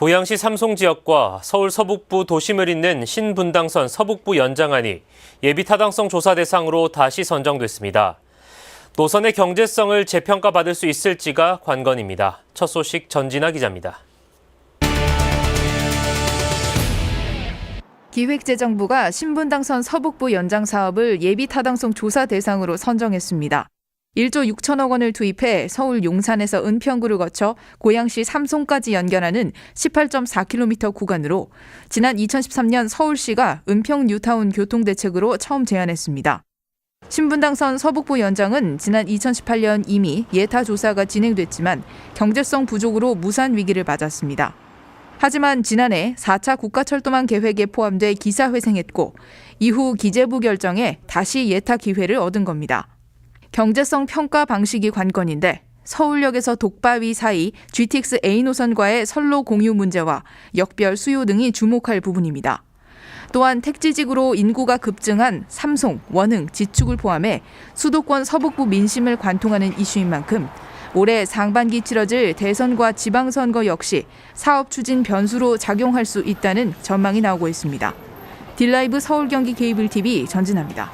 고양시 삼송 지역과 서울 서북부 도심을 잇는 신분당선 서북부 연장안이 예비 타당성 조사 대상으로 다시 선정됐습니다. 노선의 경제성을 재평가받을 수 있을지가 관건입니다. 첫 소식 전진아 기자입니다. 기획재정부가 신분당선 서북부 연장 사업을 예비 타당성 조사 대상으로 선정했습니다. 1조 6천억 원을 투입해 서울 용산에서 은평구를 거쳐 고양시 삼송까지 연결하는 18.4km 구간으로 지난 2013년 서울시가 은평 뉴타운 교통대책으로 처음 제안했습니다. 신분당선 서북부 연장은 지난 2018년 이미 예타 조사가 진행됐지만 경제성 부족으로 무산 위기를 맞았습니다. 하지만 지난해 4차 국가철도망 계획에 포함돼 기사회생했고 이후 기재부 결정에 다시 예타 기회를 얻은 겁니다. 경제성 평가 방식이 관건인데 서울역에서 독바위 사이 GTX A 노선과의 선로 공유 문제와 역별 수요 등이 주목할 부분입니다. 또한 택지직으로 인구가 급증한 삼송, 원흥, 지축을 포함해 수도권 서북부 민심을 관통하는 이슈인 만큼 올해 상반기 치러질 대선과 지방선거 역시 사업 추진 변수로 작용할 수 있다는 전망이 나오고 있습니다. 딜라이브 서울 경기 케이블 TV 전진합니다.